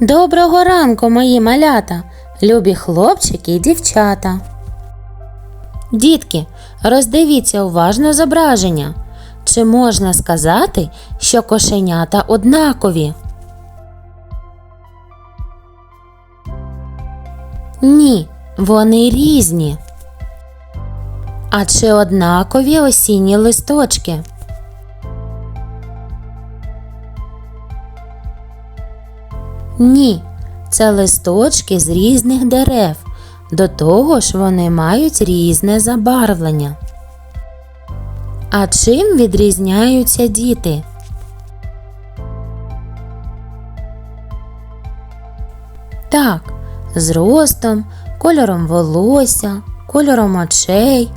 Доброго ранку, мої малята, любі хлопчики і дівчата. Дітки, роздивіться уважно зображення. Чи можна сказати, що кошенята однакові? Ні, вони різні. А чи однакові осінні листочки? Ні, це листочки з різних дерев. До того ж вони мають різне забарвлення. А чим відрізняються діти? Так, зростом, кольором волосся, кольором очей.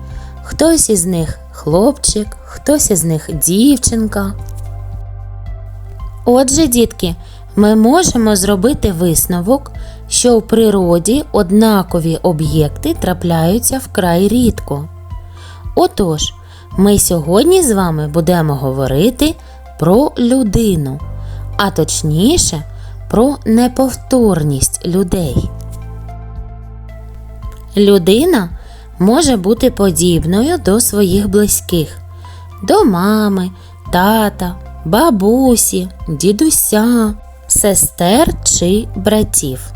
Хтось із них хлопчик, хтось із них дівчинка. Отже, дітки, ми можемо зробити висновок, що в природі однакові об'єкти трапляються вкрай рідко. Отож, ми сьогодні з вами будемо говорити про людину, а точніше про неповторність людей. Людина може бути подібною до своїх близьких, до мами, тата, бабусі, дідуся, сестер чи братів.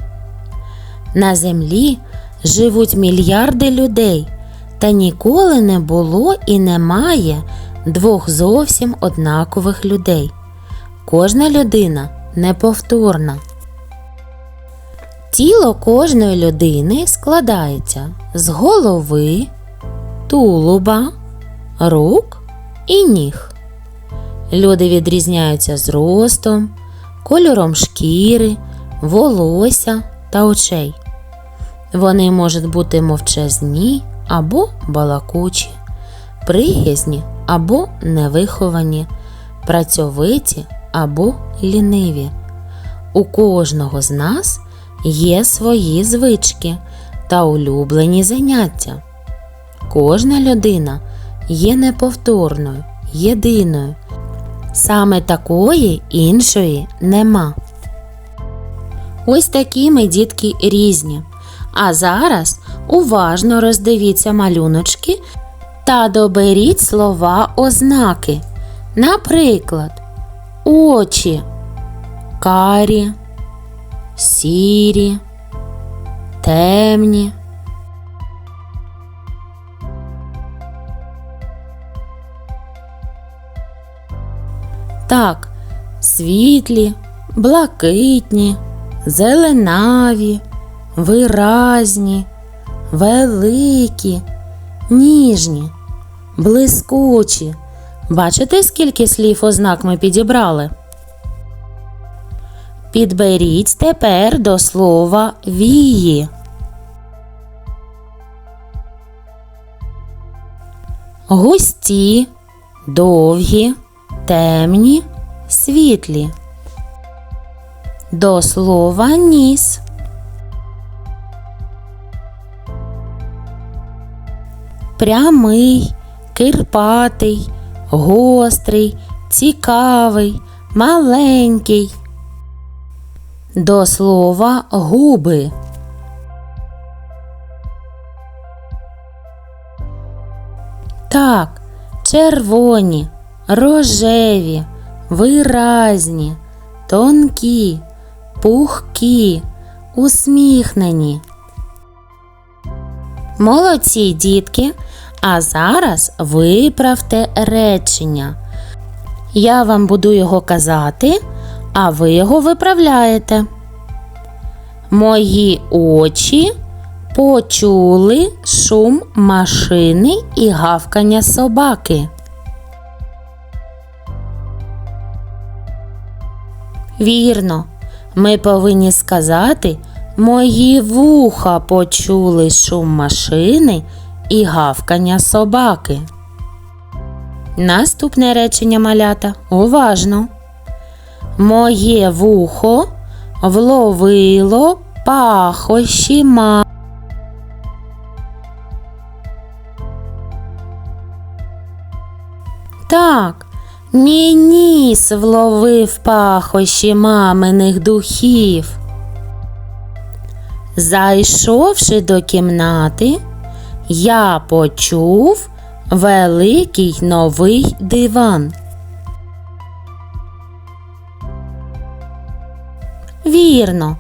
На землі живуть мільярди людей, та ніколи не було і немає двох зовсім однакових людей. Кожна людина неповторна. Тіло кожної людини складається з голови, тулуба, рук і ніг. Люди відрізняються зростом, кольором шкіри, волосся та очей. Вони можуть бути мовчазні або балакучі, приязні або невиховані, працьовиті або ліниві. У кожного з нас є свої звички та улюблені заняття. Кожна людина є неповторною, єдиною. Саме такої іншої нема. Ось такі ми дітки різні. А зараз уважно роздивіться малюночки та доберіть слова ознаки. Наприклад, очі, карі, сірі, темні. Так, світлі, блакитні, зеленаві, виразні, великі, ніжні, блискучі. Бачите, скільки слів ознак ми підібрали? Підберіть тепер до слова вії. Густі, довгі, темні, світлі. До слова ніс. Прямий, кирпатий, гострий, цікавий, маленький. До слова губи. Так, червоні, рожеві, виразні, тонкі, пухкі, усміхнені. Молодці, дітки. А зараз виправте речення. Я вам буду його казати, а ви його виправляєте. Мої очі почули шум машини і гавкання собаки. Вірно, ми повинні сказати, мої вуха почули шум машини і гавкання собаки. Наступне речення малята уважно. Моє вухо вловило пахощі ма. Так, мій ніс вловив пахощі маминих духів. Зайшовши до кімнати, я почув великий новий диван. Вірно,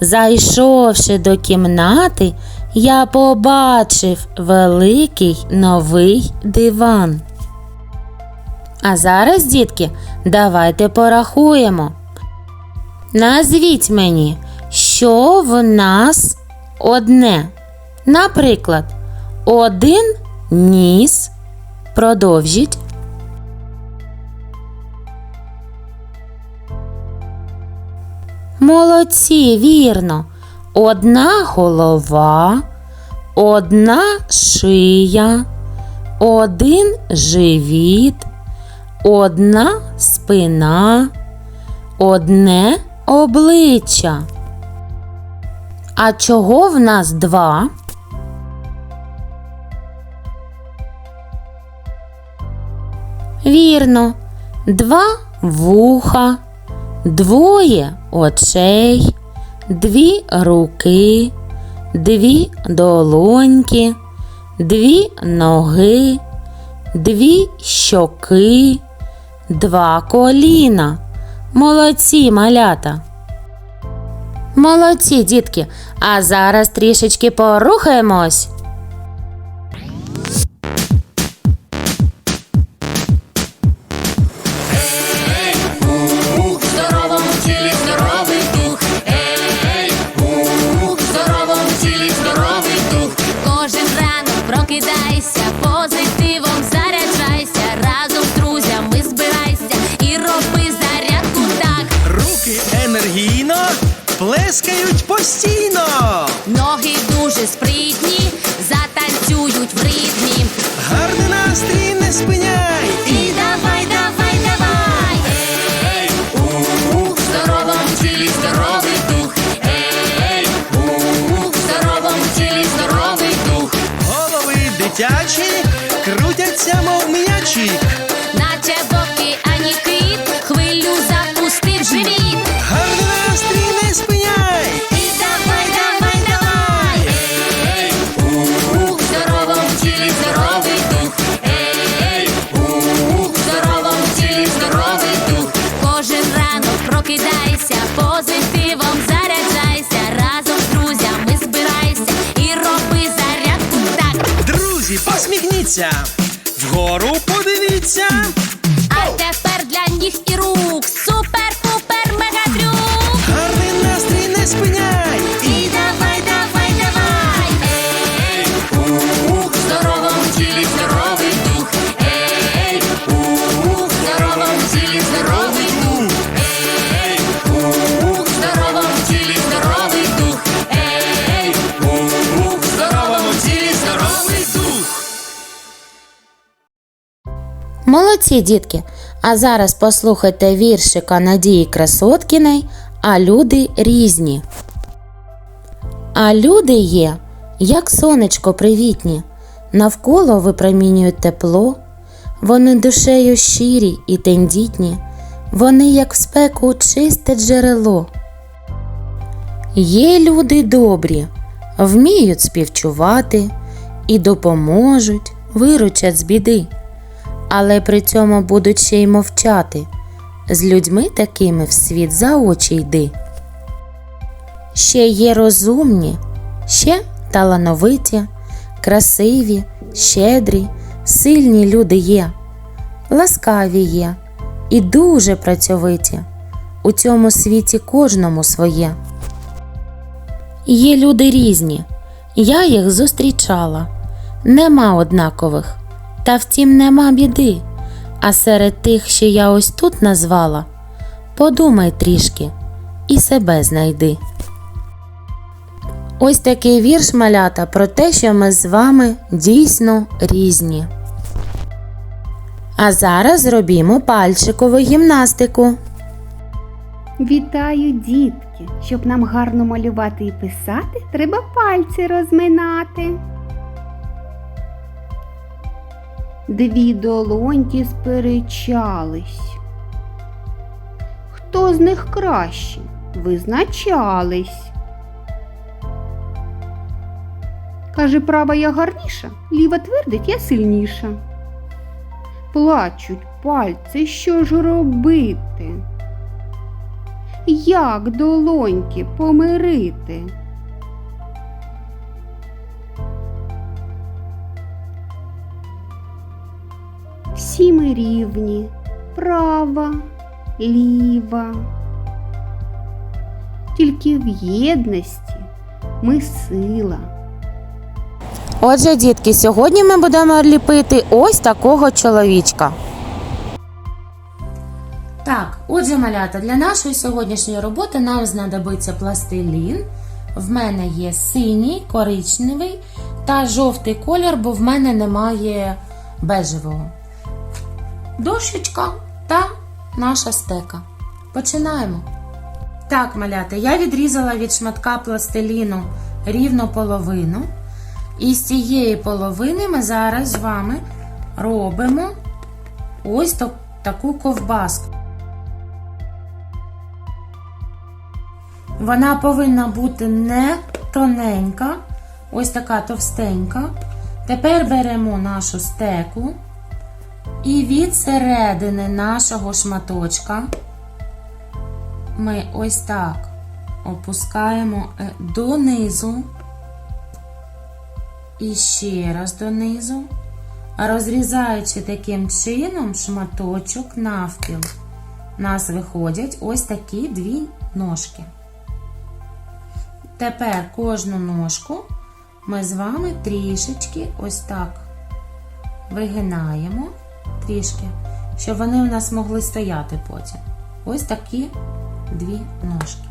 зайшовши до кімнати, я побачив великий новий диван. А зараз, дітки, давайте порахуємо. Назвіть мені, що в нас одне. Наприклад, один ніс. Продовжіть. Молодці, вірно. Одна голова, одна шия, один живіт, одна спина, одне обличчя. А чого в нас два? Вірно, два вуха, двоє очей, дві руки, дві долоньки, дві ноги, дві щоки, два коліна. Молодці малята. Молодці, дітки. А зараз трішечки порухаємось. Енергійно плескають постійно. Ноги дуже спритні, затанцюють в ритмі. Гарний настрій не спиняй. І давай, давай, давай. Ей, ух, в здоровому тілі здоровий дух. Ей, ух, в здоровому тілі здоровий дух. Голови дитячі крутяться, мов м'ячі. Вгору Молодці, дітки. А зараз послухайте віршика Надії Красоткіної, а люди різні. А люди є, як сонечко привітні, навколо випромінюють тепло, вони душею щирі і тендітні, вони, як в спеку, чисте джерело. Є люди добрі, вміють співчувати і допоможуть, виручать з біди але при цьому будуть ще й мовчати. З людьми такими в світ за очі йди. Ще є розумні, ще талановиті, красиві, щедрі, сильні люди є, ласкаві є і дуже працьовиті. У цьому світі кожному своє. Є люди різні, я їх зустрічала. Нема однакових, та втім нема біди. А серед тих, що я ось тут назвала, подумай трішки і себе знайди. Ось такий вірш малята про те, що ми з вами дійсно різні. А зараз зробімо пальчикову гімнастику. Вітаю, дітки! Щоб нам гарно малювати і писати, треба пальці розминати. Дві долоньки сперечались. Хто з них краще? Визначались. Каже, права я гарніша, ліва твердить, я сильніша. Плачуть пальці, що ж робити? Як долоньки помирити? Ми рівні, права, ліва. Тільки в єдності ми сила. Отже, дітки, сьогодні ми будемо ліпити ось такого чоловічка. Так, отже, малята, для нашої сьогоднішньої роботи нам знадобиться пластилін. В мене є синій, коричневий та жовтий колір, бо в мене немає бежевого. Дощечка та наша стека. Починаємо. Так, малята, я відрізала від шматка пластиліну рівно половину. І з цієї половини ми зараз з вами робимо ось так- таку ковбаску. Вона повинна бути не тоненька, ось така товстенька. Тепер беремо нашу стеку і від середини нашого шматочка ми ось так опускаємо е, донизу. І ще раз донизу, розрізаючи таким чином шматочок навпіл. У нас виходять ось такі дві ножки. Тепер кожну ножку ми з вами трішечки ось так вигинаємо трішки, щоб вони у нас могли стояти потім. Ось такі дві ножки.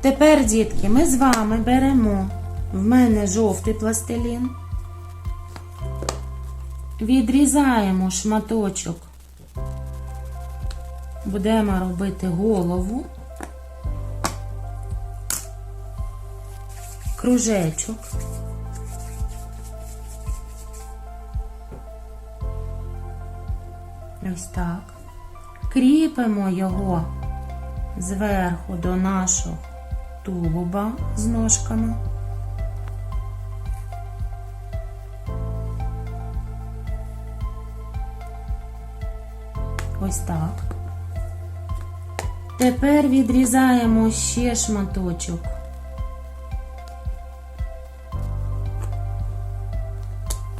Тепер, дітки, ми з вами беремо в мене жовтий пластилін. Відрізаємо шматочок. Будемо робити голову, кружечок. Ось так. Кріпимо його зверху до нашого тулуба з ножками. Ось так. Тепер відрізаємо ще шматочок.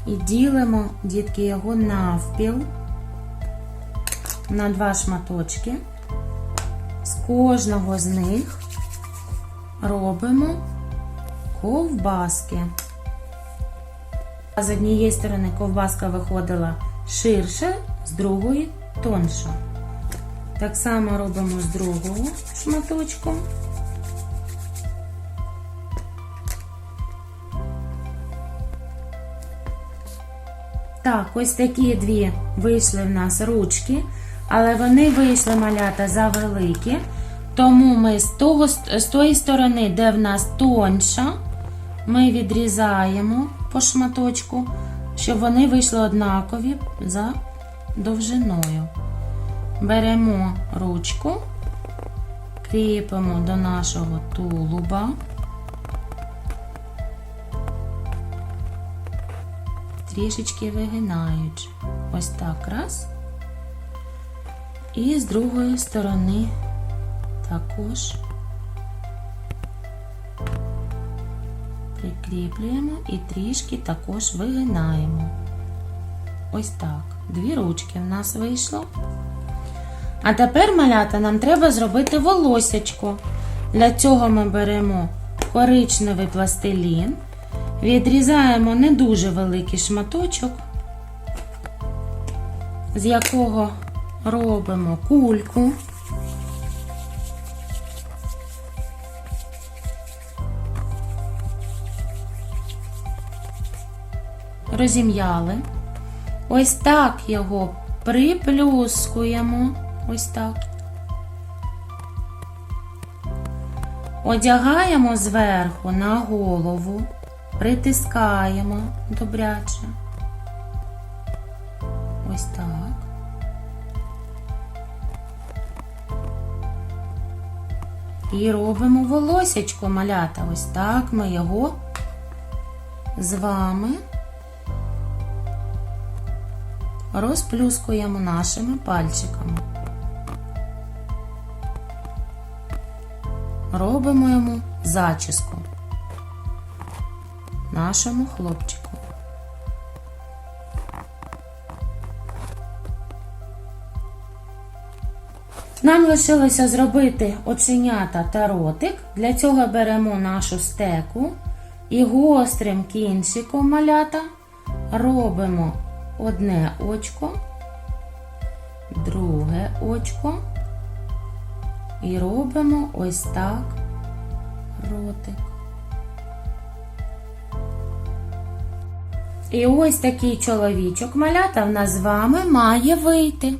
І ділимо, дітки, його навпіл на два шматочки. З кожного з них робимо ковбаски. З однієї сторони ковбаска виходила ширше, з другої тонша. Так само робимо з другого шматочку. Так, ось такі дві вийшли в нас ручки, але вони вийшли малята завеликі. Тому ми з, того, з тої сторони, де в нас тонша, ми відрізаємо по шматочку, щоб вони вийшли однакові за довжиною. Беремо ручку, кріпимо до нашого тулуба. Трішечки вигинаючи. Ось так раз. І з другої сторони також прикріплюємо і трішки також вигинаємо. Ось так. Дві ручки в нас вийшло. А тепер, малята, нам треба зробити волосячко. Для цього ми беремо коричневий пластилін, відрізаємо не дуже великий шматочок, з якого робимо кульку. Розім'яли. Ось так його приплюскуємо. Ось так. Одягаємо зверху на голову, притискаємо добряче. Ось так. І робимо волосячко малята. Ось так ми його з вами розплюскуємо нашими пальчиками. Робимо йому зачіску нашому хлопчику. Нам лишилося зробити оченята та ротик. Для цього беремо нашу стеку і гострим кінчиком малята робимо одне очко, друге очко і робимо ось так ротик. І ось такий чоловічок малята в нас з вами має вийти.